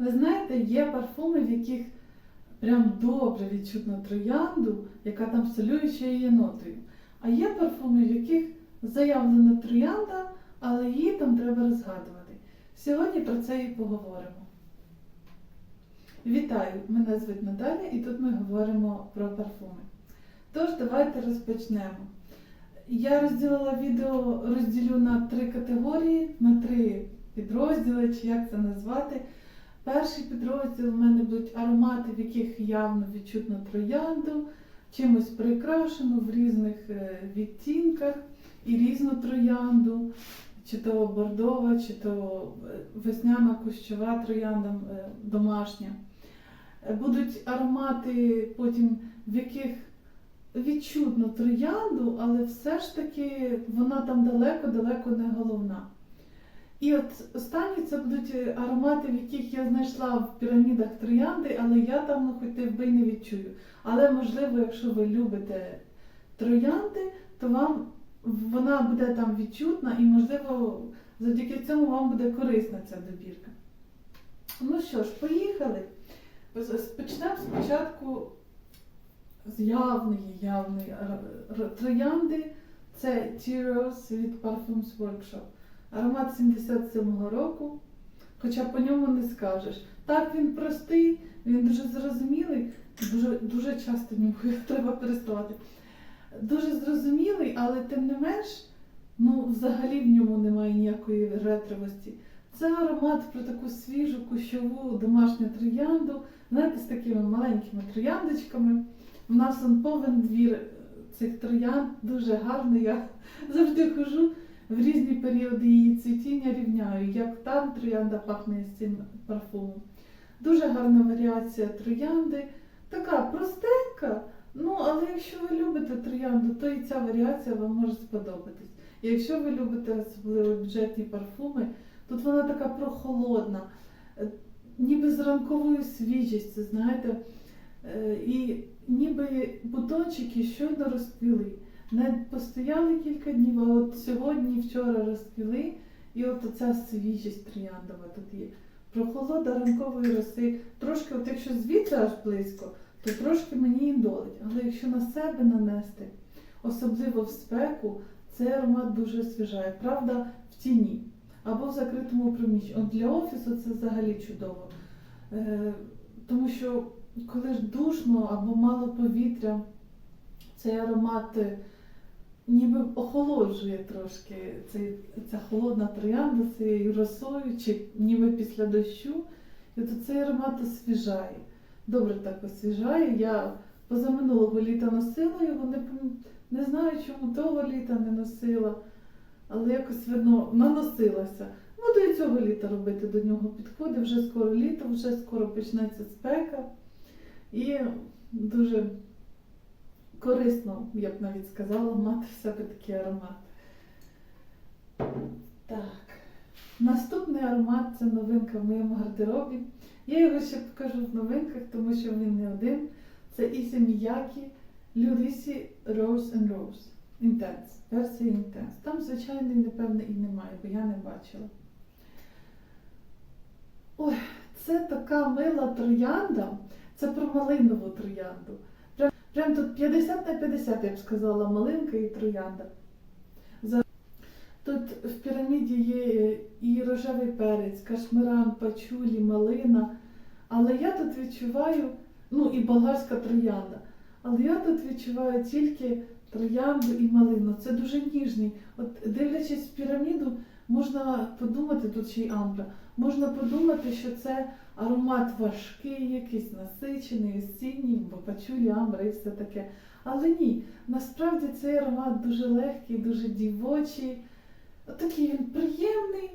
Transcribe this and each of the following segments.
Ви знаєте, є парфуми, в яких прям добре відчутно троянду, яка там солюючою є нотою. А є парфуми, в яких заявлена троянда, але її там треба розгадувати. Сьогодні про це і поговоримо. Вітаю! Мене звуть Наталя і тут ми говоримо про парфуми. Тож, давайте розпочнемо. Я розділила відео, розділю на три категорії, на три підрозділи, чи як це назвати. Перший підрозділ у мене будуть аромати, в яких явно відчутно троянду, чимось прикрашено в різних е, відтінках і різну троянду, чи то бордова, чи то е, весняна кущова троянда е, домашня. Будуть аромати потім, в яких відчутно троянду, але все ж таки вона там далеко-далеко не головна. І от останні це будуть е, аромати, в яких я знайшла в пірамідах троянди, але я там ну, хоч би й не відчую. Але можливо, якщо ви любите троянди, то вам вона буде там відчутна і, можливо, завдяки цьому вам буде корисна ця добірка. Ну що ж, поїхали. Почнемо спочатку з явної, явної троянди. Це Tears від Parfums Workshop. Аромат 77-го року, хоча по ньому не скажеш. Так, він простий, він дуже зрозумілий, дуже, дуже часто ньому треба переставати. Дуже зрозумілий, але тим не менш, ну, взагалі в ньому немає ніякої ретровості. Це аромат про таку свіжу кущову домашню троянду, знаєте, з такими маленькими трояндочками. У нас он повен двір цих троянд, дуже гарний. Я завжди хожу в різні періоди її цвітіння рівняю, як там троянда пахне з цим парфумом. Дуже гарна варіація троянди, така простенька, ну але якщо ви любите троянду, то і ця варіація вам може сподобатись. Якщо ви любите особливо бюджетні парфуми, тут вона така прохолодна, е, ніби з ранковою свіжістю, знаєте, Е, і ніби бутончики щойно розквіли. Не постояли кілька днів, а от сьогодні, вчора розквіли, і от оця свіжість трояндова тут є. Прохолода ранкової роси. Трошки, от якщо звідси аж близько, то трошки мені і долить. Але якщо на себе нанести, особливо в спеку, цей аромат дуже освіжає. Правда, в тіні або в закритому приміщенні. От для офісу це взагалі чудово. Е, тому що коли ж душно або мало повітря, цей аромат е, ніби охолоджує трошки цей, ця холодна троянда цією росою, чи ніби після дощу. І от цей аромат освіжає. Добре так освіжає. Я позаминулого літа носила його, не, не знаю, чому того літа не носила, але якось видно наносилася. Буду і цього літа робити до нього підходи. Вже скоро літо, вже скоро почнеться спека. І дуже корисно, я б навіть сказала, мати в себе такий аромат. Так. Наступний аромат це новинка в моєму гардеробі. Я його ще покажу в новинках, тому що він не один. Це Ісі Міякі Люрісі Rose and Rose. Intense. Версія Intense. Там, звичайно, напевне, і немає, бо я не бачила. Ой, це така мила троянда. Це про малинову троянду. Прям, тут 50 на 50, я б сказала, малинка і троянда. Тут в піраміді є і рожевий перець, кашмиран, пачулі, малина. Але я тут відчуваю, ну і болгарська троянда. Але я тут відчуваю тільки троянду і малину. Це дуже ніжний. От дивлячись в піраміду, можна подумати, тут ще й амбра, можна подумати, що це аромат важкий, якийсь насичений, осінній, бо пачулі, амбра і все таке. Але ні, насправді цей аромат дуже легкий, дуже дівочий. От Такий він приємний.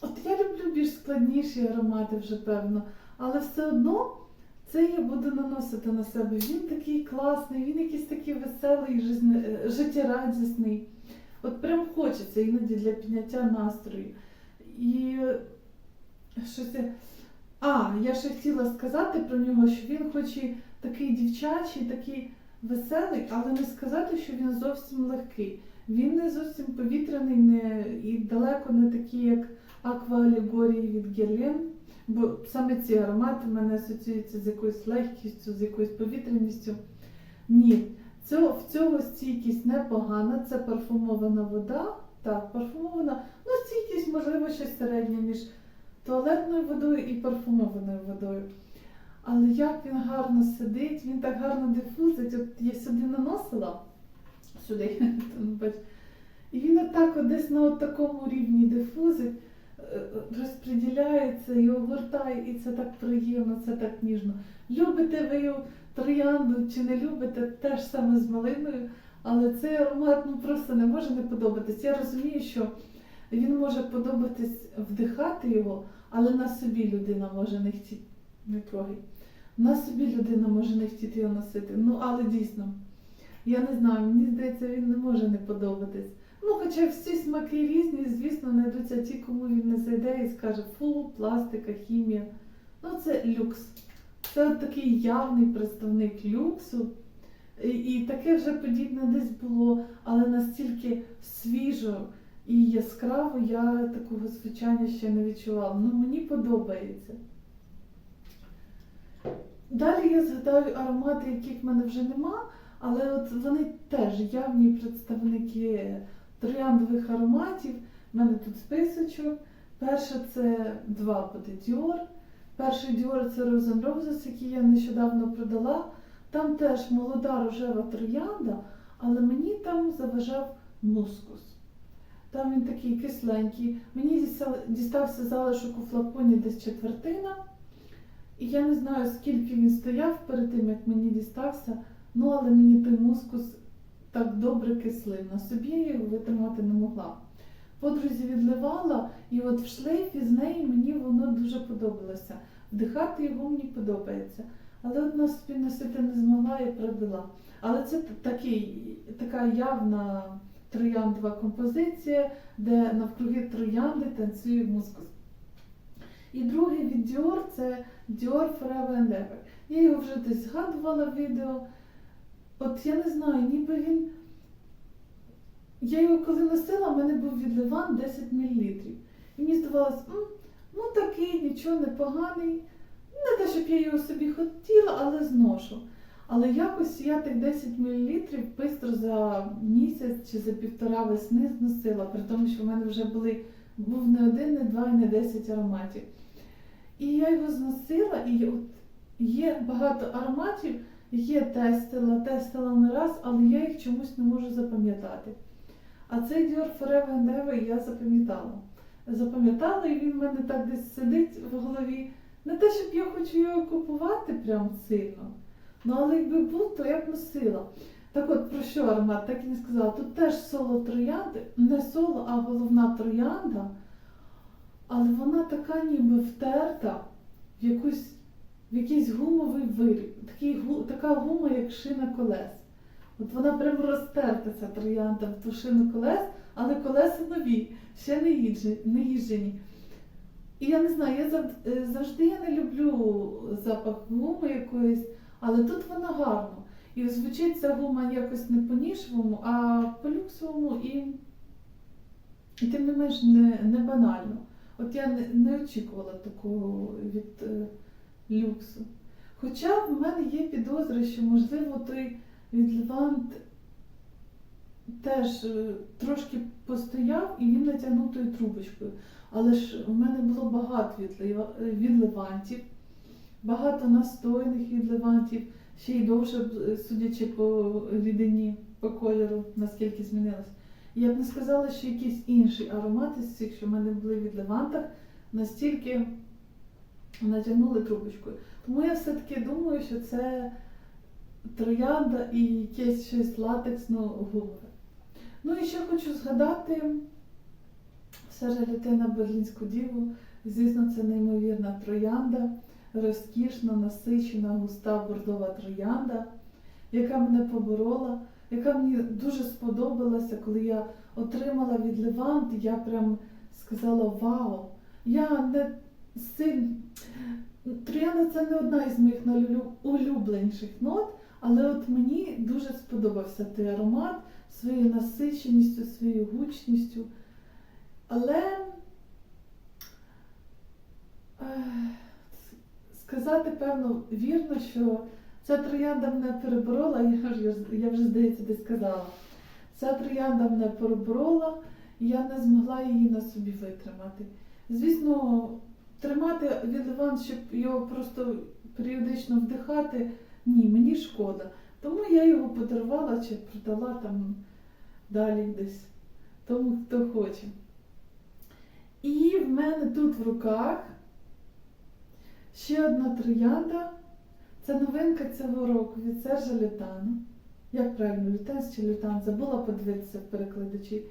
От я люблю більш складніші аромати вже певно, але все одно це я буду наносити на себе. Він такий класний, він якийсь такий веселий, е, життєрадісний. От прям хочеться іноді для підняття настрою. І е, щось. А, я ще хотіла сказати про нього, що він хоч і такий дівчачий, такий веселий, але не сказати, що він зовсім легкий. Він не зовсім повітряний не, і далеко не такий, як Аква Алегорії від Герлен. Бо саме ці аромати в мене асоціюються з якоюсь легкістю, з якоюсь повітряністю. Ні, цього, в цього стійкість непогана, це парфумована вода. Так, парфумована. Ну, стійкість, можливо, щось середнє між туалетною водою і парфумованою водою. Але як він гарно сидить, він так гарно дифузить. От я сюди наносила, сюди, і він отак от десь на от такому рівні дифузить, е, розподіляється і огортає, і це так приємно, це так ніжно. Любите ви троянду чи не любите, теж саме з малиною, але цей аромат ну, просто не може не подобатись. Я розумію, що він може подобатись вдихати його, але на собі людина може не хотіти. Не трогай. На собі людина може не хотіти його носити. Ну, але дійсно, я не знаю, мені здається, він не може не подобатись. Ну, хоча всі смаки різні, звісно, знайдуться ті, кому він не зайде і скаже фу, пластика, хімія. Ну, це люкс. Це такий явний представник люксу. І, і таке вже подібне десь було, але настільки свіжо і яскраво я такого звучання ще не відчувала. Ну, мені подобається. Далі я згадаю аромати, яких в мене вже нема, але от вони теж явні представники трояндових ароматів. У мене тут списочок. Перше це два буде Dior. Перший Dior це Rose and Roses, який я нещодавно продала. Там теж молода рожева троянда, але мені там заважав мускус. Там він такий кисленький. Мені дістався залишок у флаконі десь четвертина. І я не знаю, скільки він стояв перед тим, як мені дістався, ну але мені той мускус так добре кислив. На собі я його витримати не могла. Подрузі відливала, і от в шлейфі з неї мені воно дуже подобалося. Вдихати його мені подобається. Але от на собі носити не змогла і продала. Але це такий, така явна трояндова композиція, де навкруги троянди танцює мускус. І другий від Dior це Dior Forever and Ever. Я його вже десь згадувала в відео. От я не знаю, ніби він. Я його коли носила, в мене був від Ливан 10 мл. І мені здавалось, ну такий, нічого непоганий. Не те, щоб я його собі хотіла, але зношу. Але якось я тих 10 мл швидко за місяць чи за півтора весни зносила, при тому, що в мене вже були, був не один, не два і не 10 ароматів. І я його зносила, і от є багато ароматів, які я тестила, тестила не раз, але я їх чомусь не можу запам'ятати. А цей Dior Forever and Ever я запам'ятала. Запам'ятала, і він в мене так десь сидить в голові. Не те, щоб я хочу його купувати прям сильно. Ну, але якби був, то я б носила. Так от про що аромат, так і не сказала. Тут теж соло троянди, не соло, а головна троянда. Але вона така ніби втерта в якусь, в якийсь гумовий виріб. Такий, така гума, як шина колес. От вона прямо розтерта, ця троянда в ту шину колес, але колеса нові, ще не їжджені. І я не знаю, я е, завжди я не люблю запах гуми якоїсь, але тут вона гарно. І звучить ця гума якось не по-нішевому, а по-люксовому і, і тим не менш не, не банально. От я не, не очікувала такого від е, люксу. Хоча в мене є підозри, що можливо той відливант теж е, трошки постояв і він натягнув тою трубочкою. Але ж в мене було багато відлива- відливантів, багато настойних відливантів, ще й довше, е, судячи по рідині, по кольору, наскільки змінилось. Я б не сказала, що якийсь інший аромат із цих, що в мене були від левантах, настільки натягнули трубочкою. Тому я все-таки думаю, що це троянда і якесь щось латексно гумове. Ну і ще хочу згадати Сержа Літина Берлінську діву. Звісно, це неймовірна троянда, розкішна, насичена, густа бордова троянда, яка мене поборола, яка мені дуже сподобалася, коли я отримала від Левант, я прям сказала вау! Я не сильно. Троянда це не одна із моїх улюбленіших нот, але от мені дуже сподобався той аромат своєю насиченістю, своєю гучністю. Але ех, сказати, певно, вірно, що ця троянда мене переборола, я вже, я вже здається, десь сказала. Ця троянда мене переборола, і я не змогла її на собі витримати. Звісно, тримати відливан, щоб його просто періодично вдихати, ні, мені шкода. Тому я його подарувала чи продала там далі десь тому, хто хоче. І в мене тут в руках ще одна троянда. Це новинка цього року від Сержа Лютана. Як правильно, Лютенс чи Лютан? Забула подивитися в перекладачі.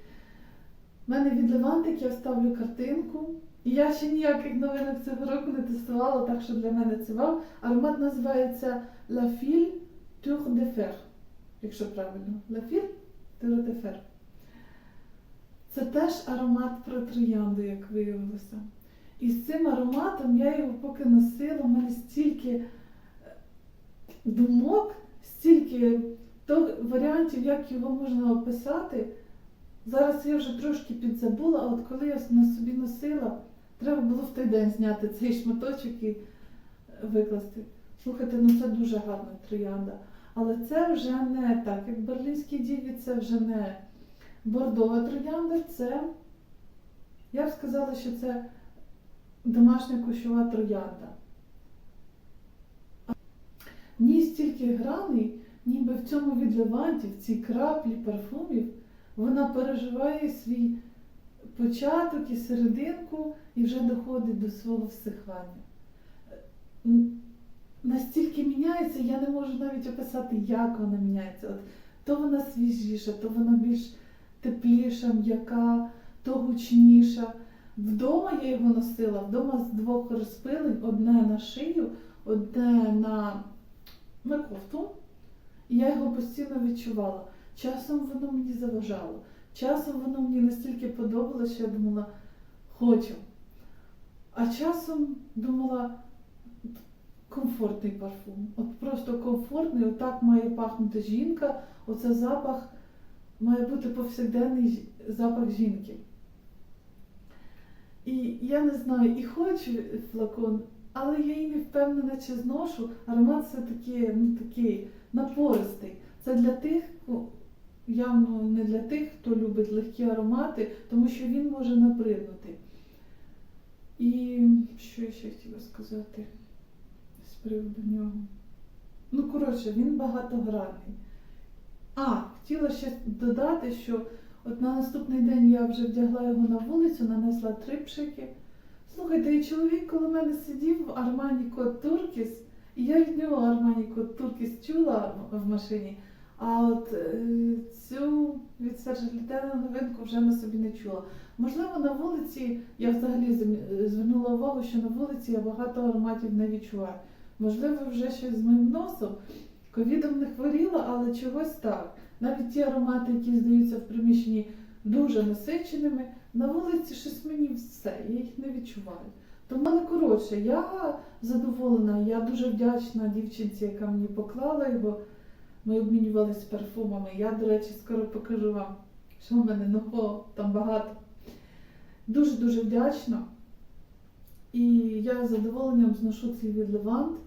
У мене від Левантик я вставлю картинку. І я ще ніяких новинок цього року не тестувала, так що для мене це вау. Аромат називається La Fille Tour de Fer, якщо правильно. La Fille Tour de Fer. Це теж аромат про троянду, як виявилося. І з цим ароматом я його поки носила, у мене стільки е, думок, стільки варіантів, як його можна описати. Зараз я вже трошки підзабула, а от коли я на собі носила, треба було в той день зняти цей шматочок і викласти. Слухайте, ну це дуже гарна троянда. Але це вже не так, як берлінські діві, це вже не бордова троянда, це, я б сказала, що це домашня кущова троянда. В ній стільки граней, ніби в цьому відливанті, в цій краплі парфумів, вона переживає свій початок і серединку і вже доходить до свого всихання. Настільки міняється, я не можу навіть описати, як вона міняється. От, то вона свіжіша, то вона більш тепліша, м'яка, то гучніша. Вдома я його носила, вдома з двох розпилень, одне на шию, одне на, на кофту. І я його постійно відчувала. Часом воно мені заважало. Часом воно мені настільки подобалося, що я думала, хочу. А часом думала, комфортний парфум. От просто комфортний, отак має пахнути жінка. Оце запах має бути повсякденний запах жінки. І я не знаю, і хочу флакон, але я і не впевнена, чи зношу. Аромат все-таки ну, такий напористий. Це для тих, явно не для тих, хто любить легкі аромати, тому що він може набриднути. І що я ще хотіла сказати з приводу нього? Ну, коротше, він багатогранний. А, хотіла ще додати, що от на наступний день я вже вдягла його на вулицю, нанесла три пшики. Слухайте, і чоловік коло мене сидів в Армані Кот Туркіс, і я від нього Армані Кот Туркіс чула в машині, а от е, цю від Сержа новинку вже на собі не чула. Можливо, на вулиці я взагалі звернула увагу, що на вулиці я багато ароматів не відчуваю. Можливо, вже щось з моїм носом. Ковідом не хворіла, але чогось так. Навіть ті аромати, які здаються в приміщенні дуже насиченими, на вулиці щось мені все, я їх не відчуваю. Тому, але коротше, я задоволена, я дуже вдячна дівчинці, яка мені поклала його. Ми обмінювалися парфумами. Я, до речі, скоро покажу вам, що в мене нового там багато. Дуже-дуже вдячна. І я з задоволенням зношу цей від Левант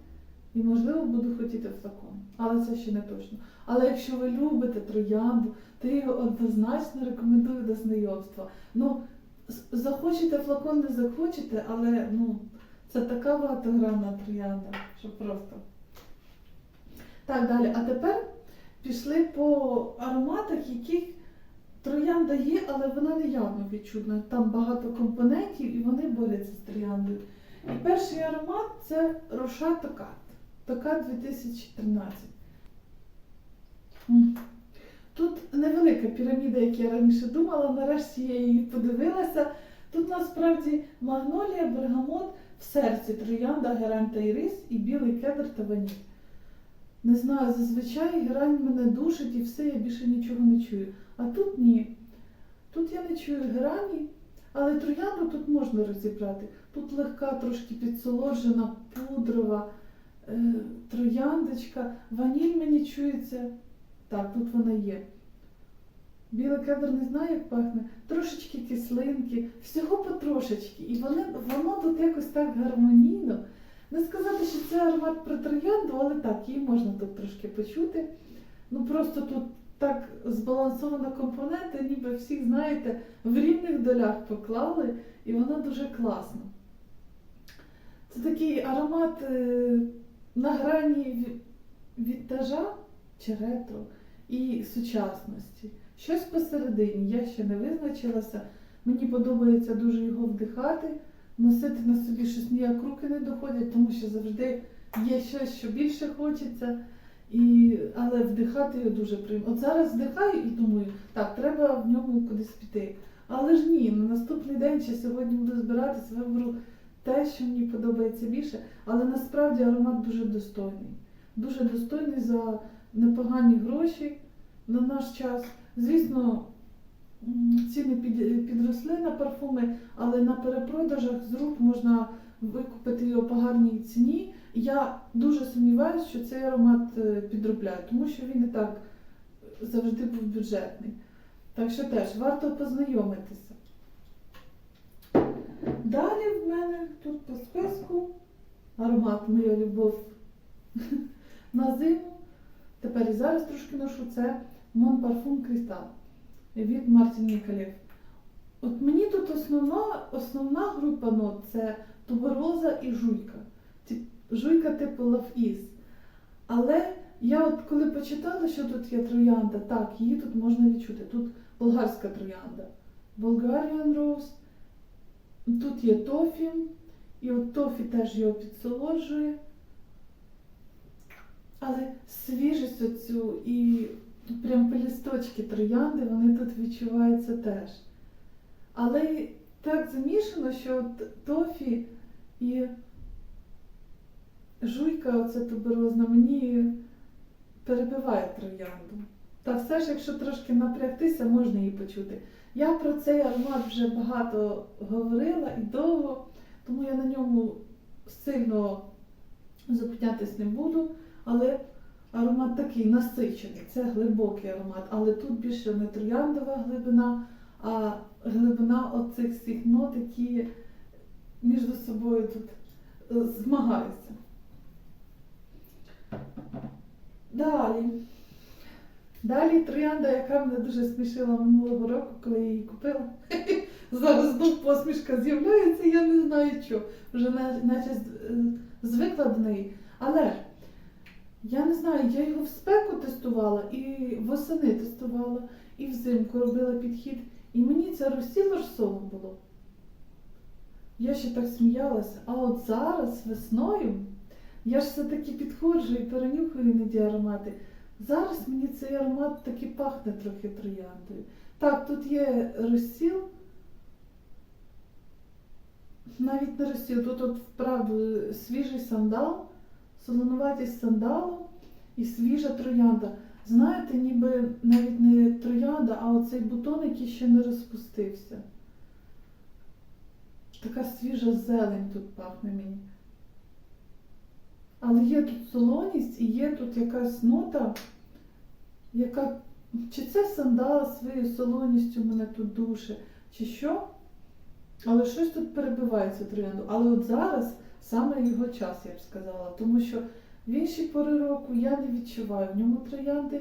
і, можливо, буду хотіти флакон. Але це ще не точно. Але якщо ви любите троянду, то я однозначно рекомендую до знайомства. Ну, захочете флакон, не захочете, але ну, це така багатогранна троянда, що просто. Так, далі. А тепер пішли по ароматах, яких троянда є, але вона не явно відчутна. Там багато компонентів і вони борються з трояндою. І перший аромат це Роша Токат. Токат 2013. Тут невелика піраміда, як я раніше думала, нарешті я її подивилася. Тут насправді магнолія, бергамот, в серці троянда, герань та ірис і білий кедр та ваніль. Не знаю, зазвичай герань мене душить і все, я більше нічого не чую. А тут ні. Тут я не чую герані, але троянду тут можна розібрати. Тут легка, трошки підсолоджена, пудрова е, трояндочка. Ваніль мені чується. Так, тут вона є. Білий кедр не знаю, як пахне. Трошечки кислинки, всього потрошечки. І вони, воно тут якось так гармонійно. Не сказати, що це аромат про троянду, але так, її можна тут трошки почути. Ну просто тут так збалансовано компоненти, ніби всіх, знаєте, в рівних долях поклали, і вона дуже класна. Це такий аромат е, на грані ві- вінтажа чи ретро і сучасності. Щось посередині, я ще не визначилася. Мені подобається дуже його вдихати, носити на собі щось ніяк руки не доходять, тому що завжди є щось, що більше хочеться. І, але вдихати його дуже приємно. От зараз вдихаю і думаю, так, треба в ньому кудись піти. Але ж ні, на наступний день чи сьогодні буду збиратися, виберу те, що мені подобається більше. Але насправді аромат дуже достойний. Дуже достойний за непогані гроші на наш час. Звісно, ціни підросли на парфуми, але на перепродажах з рук можна викупити його по гарній ціні. Я дуже сумніваюся, що цей аромат е, підробляють, тому що він і так завжди був бюджетний. Так що теж варто познайомитися. Далі в мене тут по списку аромат Моя любов на зиму. Тепер і зараз трошки ношу це Mon Parfum Cristal від Мартін Ніколєв. От мені тут основна, основна група нот це тубероза і жуйка. Жуйка типу Love Is. Але я от коли почитала, що тут є троянда, так, її тут можна відчути. Тут болгарська троянда. Bulgarian Rose. Тут є тофі, і от тофі теж його підсолоджує. Але свіжість оцю і прям пелісточки троянди, вони тут відчуваються теж. Але так замішано, що тофі і жуйка, оця туберозна, мені перебиває троянду. Та все ж, якщо трошки напрягтися, можна її почути. Я про цей аромат вже багато говорила і довго, тому я на ньому сильно зупинятись не буду. Але аромат такий насичений, це глибокий аромат, але тут більше не трояндова глибина, а глибина оцих всіх нот, які між собою тут е, змагаються. Далі. Далі троянда, яка мене дуже смішила минулого року, коли я її купила. Зараз знов посмішка з'являється, я не знаю що. Вже наче е, звикла до неї. Але я не знаю, я його в спеку тестувала, і восени тестувала, і взимку робила підхід. І мені це розсіло розсоло було. Я ще так сміялася. А от зараз, весною, я ж все-таки підходжу і перенюхаю іноді аромати. Зараз мені цей аромат таки пахне трохи трояндою. Так, тут є розсіл. Навіть не розсіл, тут от вправду свіжий сандал, солонуватість сандалу і свіжа троянда. Знаєте, ніби навіть не троянда, а оцей бутон, який ще не розпустився. Така свіжа зелень тут пахне мені. Але є тут солоність і є тут якась нота, яка. Чи це сандал своєю солоністю мене тут душе, чи що? Але щось тут перебиває цю троянду. Але от зараз саме його час, я б сказала. Тому що в інші пори року я не відчуваю в ньому троянди,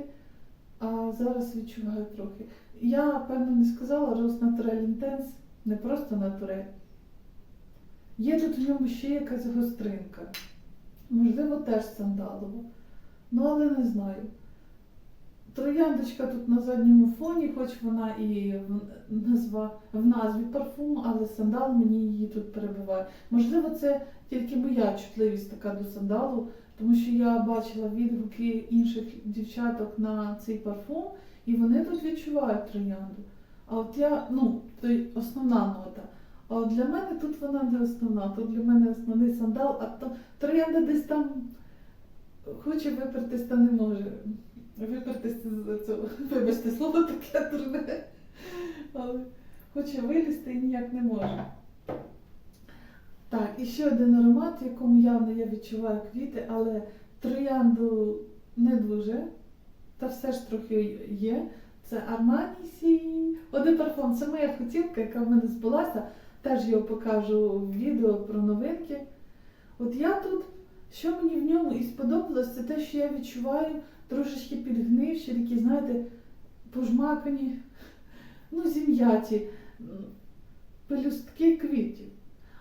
а зараз відчуваю трохи. Я, певно, не сказала Rose Natural Intense, не просто натурель. Є тут в ньому ще якась гостринка. Можливо, теж сандалова. Ну, але не знаю. Трояндочка тут на задньому фоні, хоч вона і в, назва, в назві парфум, але сандал мені її тут перебиває. Можливо, це тільки моя чутливість така до сандалу, тому що я бачила відгуки інших дівчаток на цей парфум, і вони тут відчувають троянду. А от я, ну, то й основна нота. А от для мене тут вона не основна, тут для мене основний сандал, а то троянда десь там хоче випертись, та не може. Випертись з цього, вибачте, слово таке дурне. Але хоче вилізти і ніяк не може. Так, і ще один аромат, в якому явно я відчуваю квіти, але троянду не дуже. Та все ж трохи є. Це Сінь. Один парфум. Це моя хотілка, яка в мене збулася. Теж його покажу в відео про новинки. От я тут, що мені в ньому і сподобалось, це те, що я відчуваю трошечки підгнивші, такі, знаєте, пожмакані, ну, зім'яті, пелюстки квітів.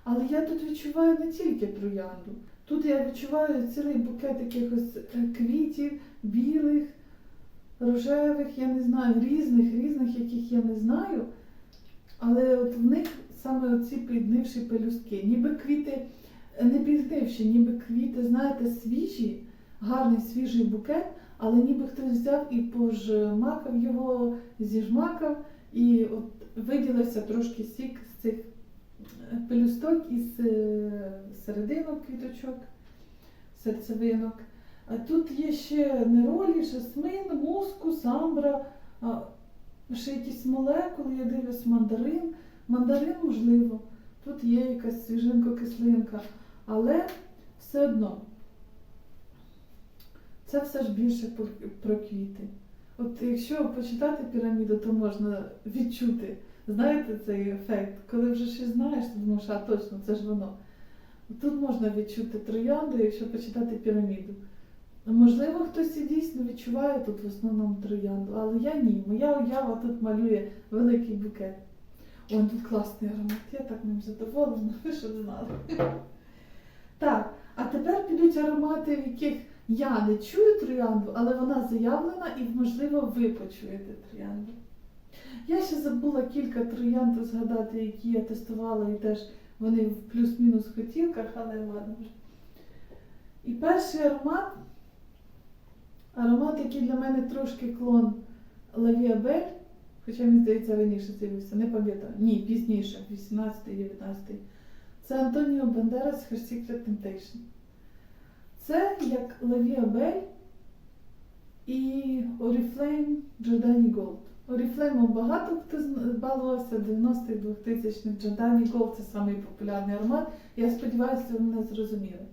Але я тут відчуваю не тільки троянду. Тут я відчуваю цілий букет якихось е, квітів, білих, рожевих, я не знаю, різних, різних, яких я не знаю. Але от в них саме оці підгнивші пелюстки. Ніби квіти е, не підгнивші, ніби квіти, знаєте, свіжі, гарний свіжий букет, але ніби хтось взяв і пожмакав його, зіжмакав, і от виділився трошки сік з цих пелюсток із е, серединок квіточок, серцевинок. А тут є ще неролі, жасмин, мускус, амбра, ще якісь молекули, я дивлюсь, мандарин. Мандарин, можливо, тут є якась свіжинка-кислинка, але все одно це все ж більше про квіти. От якщо почитати піраміду, то можна відчути, знаєте, цей ефект. Коли вже щось знаєш, то думаєш, а точно, це ж воно. Тут можна відчути троянду, якщо почитати піраміду. Можливо, хтось і дійсно відчуває тут в основному троянду, але я ні. Моя уява тут малює великий букет. Ой, тут класний аромат, я так ним задоволена, ви що знали. Так, а тепер підуть аромати, в яких я не чую троянду, але вона заявлена і, можливо, ви почуєте троянду. Я ще забула кілька троянд згадати, які я тестувала, і теж вони в плюс-мінус хотілках, але ладно. вже. І перший аромат, аромат, який для мене трошки клон Лавіабель, хоча мені здається, раніше з'явився, не пам'ятаю. Ні, пізніше, 18-19. Це Антоніо Бандерас Her Secret Temptation. Це як Лавіабель і Oriflame Giordani Gold. Oriflame багато хто зна- балувався 90-х, 2000-х. Giordani Gold це самий популярний аромат. Я сподіваюся, ви мене зрозуміли.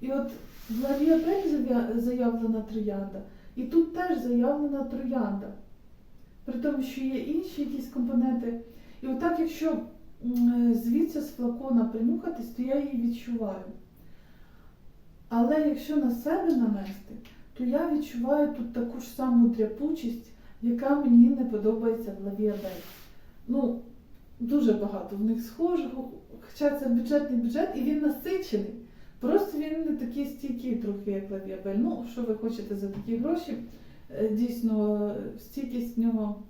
І от в Лавіабель завя- заявлена троянда, і тут теж заявлена троянда. При тому, що є інші якісь компоненти. І отак, якщо звідси з флакона принюхатись, то я її відчуваю. Але якщо на себе нанести, то я відчуваю тут таку ж саму дряпучість, яка мені не подобається в Лавіабель. Ну, дуже багато в них схожого, хоча це бюджетний бюджет і він насичений. Просто він не такий стійкий трохи, як Лавіабель. Ну, що ви хочете за такі гроші? Е, Дійсно, стійкість в нього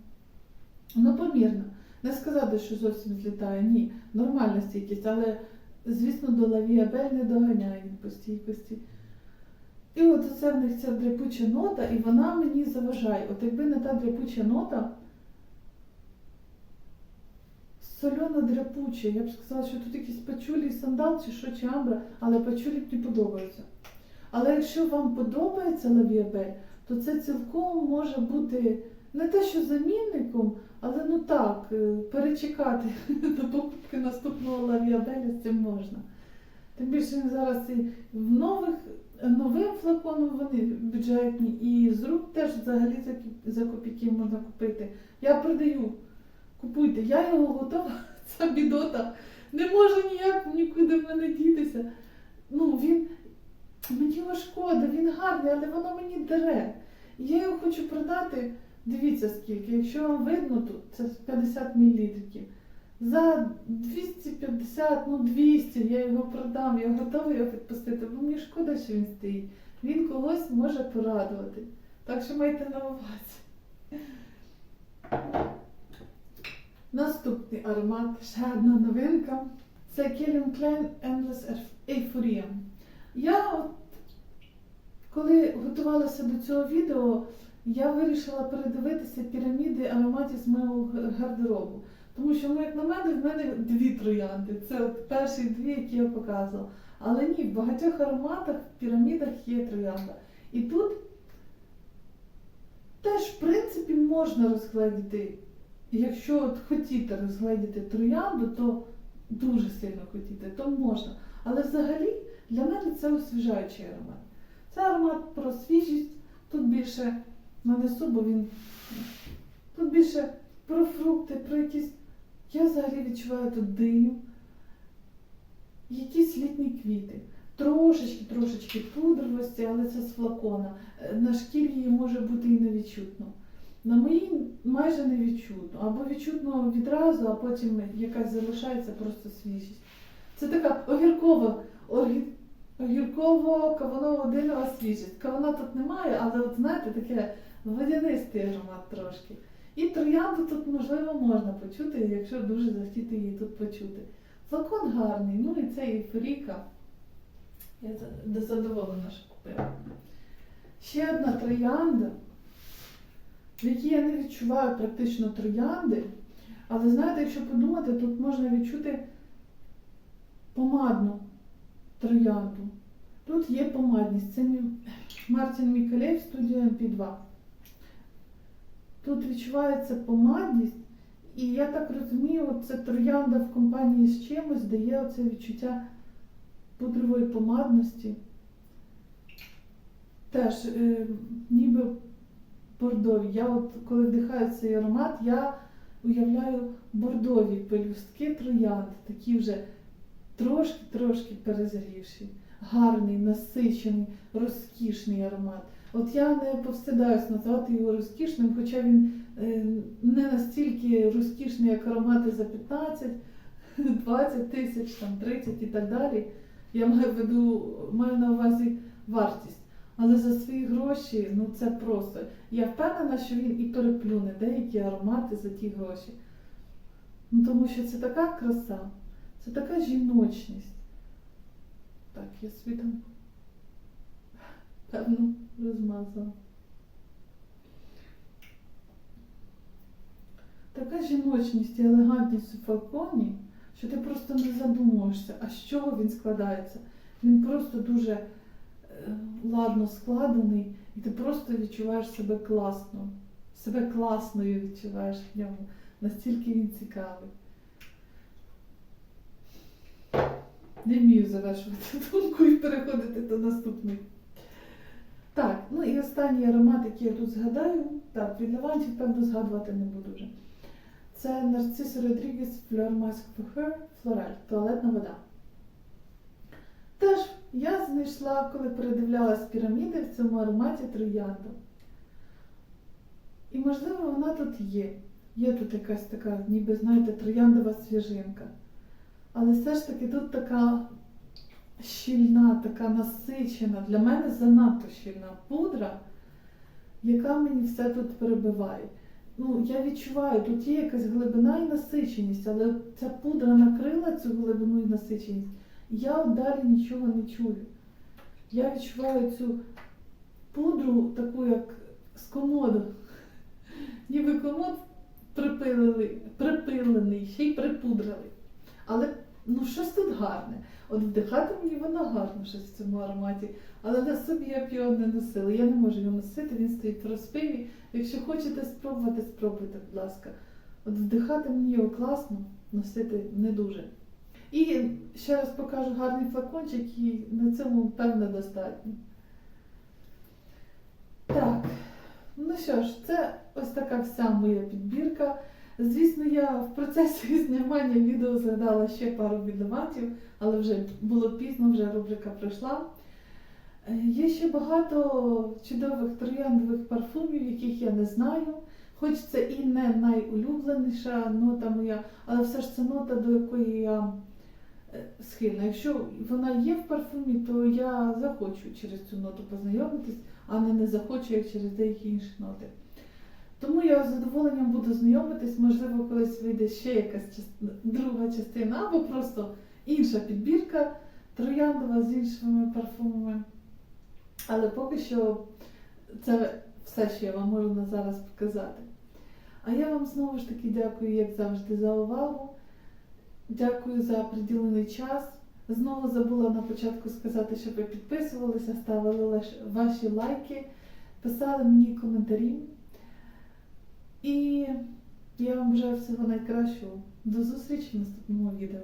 ну, помірна. Не сказати, що зовсім злітає, ні. Нормальна стійкість, але, звісно, до Лавіабель не доганяє по стійкості. І от оце в них ця дряпуча нота, і вона мені заважає. От якби не та дряпуча нота, сольоно дряпуча. Я б сказала, що тут якийсь пачулі, сандал чи що, чи амбра, але пачулі мені подобаються. Але якщо вам подобається лавіабель, то це цілком може бути не те, що замінником, але ну так, е, перечекати до покупки наступного лавіабеля з цим можна. Тим більше зараз і в нових, новим флаконом вони бюджетні, і з рук теж взагалі за, копійки можна купити. Я продаю, купуйте, я його готова, ця бідота, не може ніяк нікуди в мене дітися. Ну, він, мені його шкода, він гарний, але воно мені дере. Я його хочу продати, дивіться скільки, якщо вам видно тут, це 50 мл. За 250, ну 200 я його продам, я готова його відпустити, бо мені шкода, що він стоїть. Він когось може порадувати. Так що майте на увазі. Наступний аромат, ще одна новинка. Це Calvin Klein Endless Euphoria. Я от, коли готувалася до цього відео, я вирішила передивитися піраміди ароматів з мого г- гардеробу. Тому що, ну, як на мене, в мене дві троянди. Це от перші дві, які я показувала. Але ні, в багатьох ароматах, в пірамідах є троянда. І тут теж, в принципі, можна розгледіти. Якщо от хотіти розгледіти троянду, то дуже сильно хотіти, то можна. Але взагалі для мене це освіжаючий аромат. Це аромат про свіжість, тут більше нанесу, бо він тут більше про фрукти, про якісь. Я взагалі відчуваю тут диню, якісь літні квіти, трошечки-трошечки пудровості, але це з флакона. Е, На шкірі її може бути і невідчутно. На моїй майже не відчутно. Або відчутно відразу, а потім якась залишається просто свіжість. Це така огіркова, огірково кавунова свіжість. Кавуна тут немає, але от знаєте, таке водянистий аромат трошки. І троянду тут, можливо, можна почути, якщо дуже захотіти її тут почути. Флакон гарний, ну і це ейфоріка. Я задоволена, що купила. Ще одна троянда, в якій я не відчуваю практично троянди. Але знаєте, якщо подумати, тут можна відчути помадну троянду. Тут є помадність. Це Мартін Мікалей студія MP2. Тут відчувається помадність, і я так розумію, це троянда в компанії з чимось дає оце відчуття пудрової помадності. Теж е, ніби бордові. Я от коли вдихаю цей аромат, я уявляю бордові пелюстки троянд, такі вже трошки-трошки перезрівші. Гарний, насичений, розкішний аромат. От я не повстидаюсь назвати його розкішним, хоча він е, не настільки розкішний, як аромати за 15, 20 тисяч, там 30 і так далі. Я маю в виду, маю на увазі вартість. Але за свої гроші, ну це просто. Я впевнена, що він і переплюне деякі аромати за ті гроші. Ну, тому що це така краса, це така жіночність. Так, я собі там певно розмазала. Така жіночність і елегантність у флаконі, що ти просто не задумуєшся, а з чого він складається. Він просто дуже е, ладно складений, і ти просто відчуваєш себе класно. Себе класною відчуваєш в ньому. Настільки він цікавий. Не вмію завершувати думку і переходити до наступної. Так, ну і останній аромат, який я тут згадаю, так, від лавантів, певно, згадувати не буду вже. Це Нарцисо Родрігес Fleur Mask for Her Floral, туалетна вода. Теж я знайшла, коли передивлялась піраміди в цьому ароматі троянду. І можливо вона тут є. Є тут якась така, ніби, знаєте, трояндова свіжинка. Але все ж таки тут така щільна, така насичена, для мене занадто щільна пудра, яка мені все тут перебиває. Ну, я відчуваю, тут є якась глибина і насиченість, але ця пудра накрила цю глибину і насиченість. Я далі нічого не чую. Я відчуваю цю пудру таку, як з комоду. Ніби комод припилили, припилений, ще й припудрили. Але ну щось тут гарне. От вдихати мені воно гарно щось в цьому ароматі, але на собі я б не носила. Я не можу його носити, він стоїть в розпиві. Якщо хочете спробувати, спробуйте, будь ласка. От вдихати мені його класно, носити не дуже. І ще раз покажу гарний флакончик, і на цьому, певно, достатньо. Так, ну що ж, це ось така вся моя підбірка. Звісно, я в процесі знімання відео згадала ще пару відливантів, але вже було пізно, вже рубрика пройшла. Е, Є ще багато чудових трояндових парфумів, яких я не знаю. Хоч це і не найулюбленіша нота моя, але все ж це нота, до якої я е, схильна. Якщо вона є в парфумі, то я захочу через цю ноту познайомитись, а не не захочу, як через деякі інші ноти. Тому я з задоволенням буду знайомитись, можливо, колись вийде ще якась друга частина, або просто інша підбірка трояндова з іншими парфумами. Але поки що це все, що я вам можу на зараз показати. А я вам знову ж таки дякую, як завжди, за увагу. Дякую за приділений час. Знову забула на початку сказати, щоб ви підписувалися, ставили ваші лайки, писали мені коментарі. І я вам бажаю всього найкращого. До зустрічі в наступному відео.